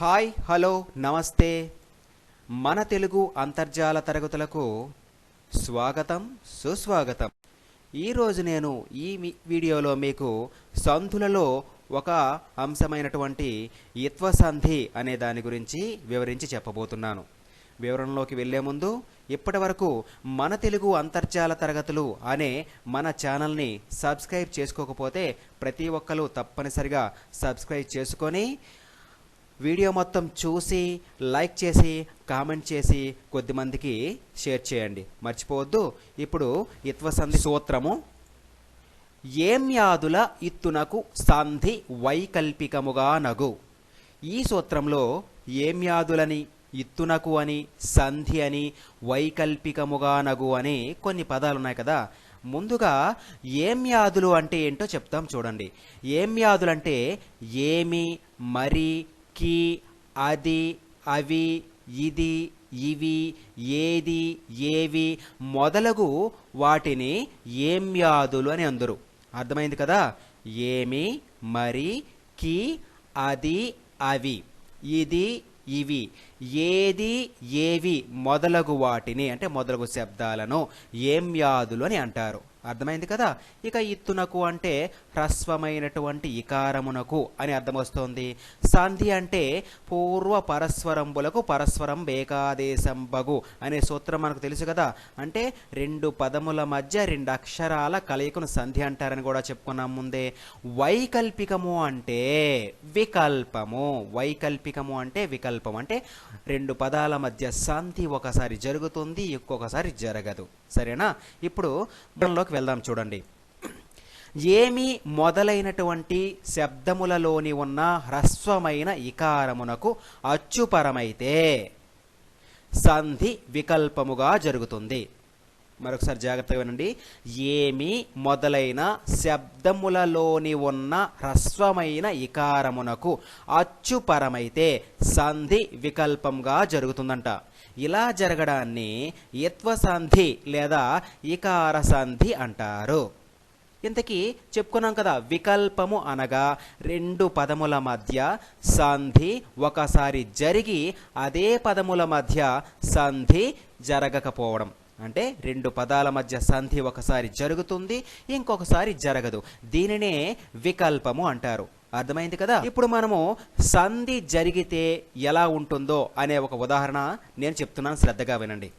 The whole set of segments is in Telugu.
హాయ్ హలో నమస్తే. మన తెలుగు అంతర్జాల తరగతులకు స్వాగతం సుస్వాగతం. ఈరోజు నేను ఈ మీ- వీడియోలో మీకు సంధులలో ఒక అంశమైనటువంటి ఇత్వ సంధి అనే దాని గురించి వివరించి చెప్పబోతున్నాను. వివరణలోకి వెళ్ళే ముందు ఇప్పటి వరకు మన తెలుగు అంతర్జాల తరగతులు అనే మన ఛానల్ని సబ్స్క్రైబ్ చేసుకోకపోతే ప్రతి ఒక్కరూ తప్పనిసరిగా సబ్స్క్రైబ్ చేసుకొని వీడియో మొత్తం చూసి లైక్ చేసి కామెంట్ చేసి కొద్దిమందికి షేర్ చేయండి. మర్చిపోవద్దు. ఇప్పుడు ఇత్వసంధి సూత్రము. ఏం యాదుల ఇత్తునకు సంధి వైకల్పికముగా నగు. ఈ సూత్రంలో ఏం యాదులని ఇత్తునకు అని సంధి అని వైకల్పికముగా నగు అని కొన్ని పదాలు ఉన్నాయి కదా. ముందుగా ఏం యాదులు అంటే ఏంటో చెప్తాం చూడండి. ఏం యాదులు అంటే ఏమి మరి కి అది అవి ఇది ఇవి ఏది ఏవి మొదలగు వాటిని ఏం అని అందరు. అర్థమైంది కదా? ఏమి మరి కి అది అవి. ఇది ఇవి. ఏది ఏవి మొదలగు వాటిని అంటే మొదలగు శబ్దాలను ఏం అని అంటారు. అర్థమైంది కదా? ఇక ఇత్తునకు అంటే హ్రస్వమైనటువంటి ఇకారమునకు అని అర్థమొస్తోంది. సంధి అంటే పూర్వ పరస్వరంబులకు పరస్వరం బేకాదేశంబగు అనే సూత్రం మనకు తెలుసు కదా? అంటే రెండు పదముల మధ్య రెండు అక్షరాల కలయికను సంధి అంటారని కూడా చెప్పుకున్నాం ముందే. వైకల్పికము అంటే వికల్పము. వైకల్పికము అంటే వికల్పం అంటే రెండు పదాల మధ్య సంధి ఒకసారి జరుగుతుంది ఇంకొకసారి జరగదు. సరేనా? ఇప్పుడు లోకి వెళ్దాం చూడండి. ఏమి మొదలైనటువంటి శబ్దములలోని ఉన్న హ్రస్వమైన ఇకారమునకు అచ్చుపరమైతే సంధి వికల్పముగా జరుగుతుంది. మరొకసారి జాగ్రత్తగా వినండి. ఏమి మొదలైన శబ్దములలోని ఉన్న హ్రస్వమైన ఇకారమునకు అచ్చుపరమైతే సంధి వికల్పంగా జరుగుతుందంట. ఇలా జరగడాన్ని యత్వ సంధి లేదా ఇకార సంధి అంటారు. ఇంతకీ చెప్పుకున్నాం కదా వికల్పము అనగా రెండు పదముల మధ్య సంధి ఒకసారి జరిగి అదే పదముల మధ్య సంధి జరగకపోవడం. అంటే రెండు పదాల మధ్య సంధి ఒకసారి జరుగుతుంది ఇంకొకసారి జరగదు. దీనినే వికల్పము అంటారు. అర్థమైంది కదా? ఇప్పుడు మనము సంధి జరిగితే ఎలా ఉంటుందో అనే ఒక ఉదాహరణ నేను చెప్తున్నాను శ్రద్ధగా వినండి.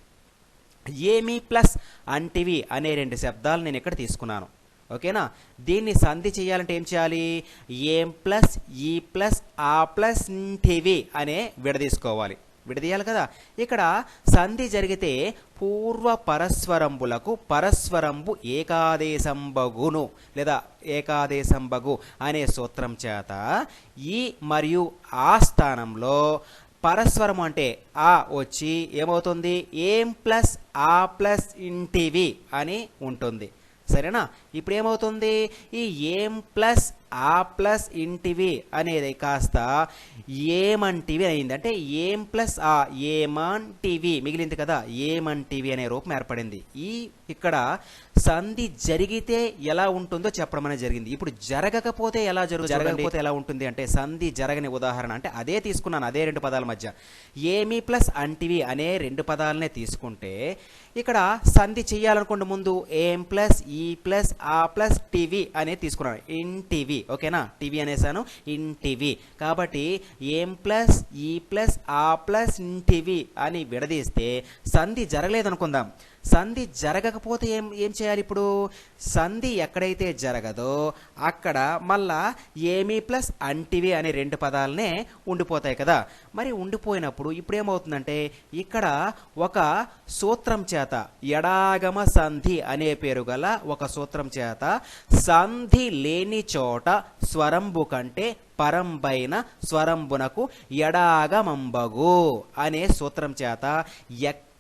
ఏమి ప్లస్ అంటివి అనే రెండు శబ్దాలు నేను ఇక్కడ తీసుకున్నాను. ఓకేనా? దీన్ని సంధి చేయాలంటే ఏం చేయాలి? ఏం ప్లస్ ఈ ప్లస్ ఆ ప్లస్ టీవీ అనే విడదీసుకోవాలి. విడదీయాలి కదా. ఇక్కడ సంధి జరిగితే పూర్వ పరస్వరంబులకు పరస్వరంబు ఏకాదేశంబగును లేదా ఏకాదేశంబగు అనే సూత్రం చేత ఈ మరియు ఆ స్థానంలో పరస్వరం అంటే ఆ వచ్చి ఏమవుతుంది? ఏం ప్లస్ ఆ ప్లస్ ఇంటివి అని ఉంటుంది. సరేనా? ఇప్పుడు ఏమవుతుంది? ఈ ఏం ప్లస్ ఆ ప్లస్ ఇంటివి అనేది కాస్త ఏమంటివి అయింది. అంటే ఏం ప్లస్ ఆ ఏమంటివి మిగిలింది కదా ఏమంటివి అనే రూపం ఏర్పడింది. ఈ ఇక్కడ సంధి జరిగితే ఎలా ఉంటుందో చెప్పడం అనేది జరిగింది. ఇప్పుడు జరగకపోతే ఎలా జరుగు జరగకపోతే ఎలా ఉంటుంది? అంటే సంధి జరగని ఉదాహరణ అంటే అదే తీసుకున్నాను అదే రెండు పదాల మధ్య. ఏమి ప్లస్ అంటివి అనే రెండు పదాలనే తీసుకుంటే ఇక్కడ సంధి చేయాలనుకోండి ముందు ఏం ప్లస్ ఈ ప్లస్ ఆ ప్లస్ టీవీ అనేది తీసుకున్నాను. In TV. ఓకేనా? టీవీ అనేసాను. In TV. కాబట్టి ఏం ప్లస్ ఈ ప్లస్ ఆ ప్లస్ ఇన్ టీవీ అని విడదీస్తే సంధి జరగలేదనుకుందాం. సంధి జరగకపోతే ఏం ఏం చేయాలి ఇప్పుడు? సంధి ఎక్కడైతే జరగదో అక్కడ మళ్ళా ఏమీ ప్లస్ అంటివి అనే రెండు పదాలనే ఉండిపోతాయి కదా. మరి ఉండిపోయినప్పుడు ఇప్పుడు ఏమవుతుందంటే ఇక్కడ ఒక సూత్రం చేత ఎడాగమ సంధి అనే పేరు గల ఒక సూత్రం చేత సంధి లేని చోట స్వరంబు కంటే పరంబైన స్వరంబునకు ఎడాగమంబగు అనే సూత్రం చేత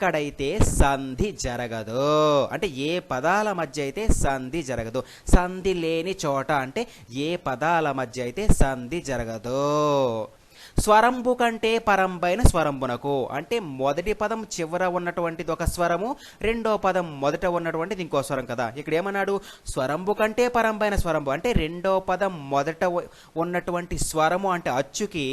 ఎక్కడైతే సంధి జరగదో. అంటే ఏ పదాల మధ్య అయితే సంధి జరగదు. సంధి లేని చోట అంటే ఏ పదాల మధ్య అయితే సంధి జరగదో. స్వరంబు కంటే పరంబైన స్వరంబునకు అంటే మొదటి పదం చివర ఉన్నటువంటిది ఒక స్వరము రెండో పదం మొదట ఉన్నటువంటిది ఇంకో స్వరం కదా. ఇక్కడ ఏమన్నాడు? స్వరంబు కంటే పరంబైన స్వరంబు అంటే రెండో పదం మొదట ఉన్నటువంటి స్వరము అంటే అచ్చుకి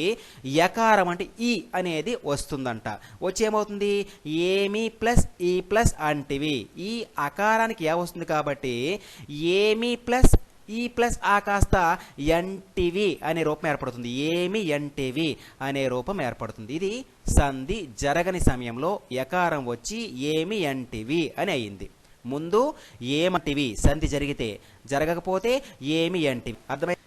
యకారం అంటే ఈ అనేది వస్తుందంట. వచ్చి ఏమవుతుంది ఏమి ప్లస్ ఈ ప్లస్ అంటివి. ఈ అకారానికి ఏ వస్తుంది కాబట్టి? ఏమి ప్లస్ ఈ ప్లస్ ఆ కాస్త ఎన్టీవి అనే రూపం ఏర్పడుతుంది. ఏమి ఎన్టీవి అనే రూపం ఏర్పడుతుంది. ఇది సంధి జరగని సమయంలో ఎకారం వచ్చి ఏమి ఎంటివి అని అయింది. ముందు ఏమంటివి సంధి జరిగితే జరగకపోతే ఏమి ఎంటివి అర్థమై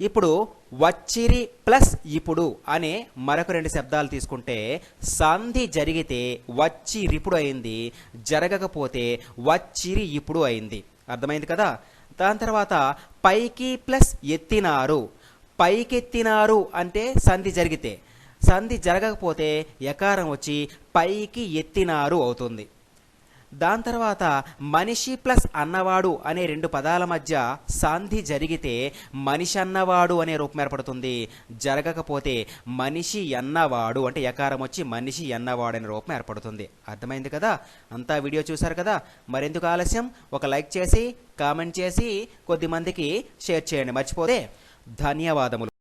ఇప్పుడు వచ్చిరి ప్లస్ ఇప్పుడు అనే మరొక రెండు శబ్దాలు తీసుకుంటే సంధి జరిగితే వచ్చిరిప్పుడు అయింది జరగకపోతే వచ్చిరి ఇప్పుడు అయింది. అర్థమైంది కదా? దాని తర్వాత పైకి ప్లస్ ఎత్తినారు. పైకెత్తినారు అంటే సంధి జరిగితే. సంధి జరగకపోతే ఎకారం వచ్చి పైకి ఎత్తినారు అవుతుంది. దాని తర్వాత మనిషి ప్లస్ అన్నవాడు అనే రెండు పదాల మధ్య సంధి జరిగితే మనిషి అన్నవాడు అనే రూపం ఏర్పడుతుంది. జరగకపోతే మనిషి అన్నవాడు అంటే యకారం వచ్చి మనిషి అన్నవాడు అనే రూపం ఏర్పడుతుంది. అర్థమైంది కదా? అంతా వీడియో చూశారు కదా? మరెందుకు ఆలస్యం? ఒక లైక్ చేసి కామెంట్ చేసి కొద్ది మందికి షేర్ చేయండి. మర్చిపోతే ధన్యవాదములు.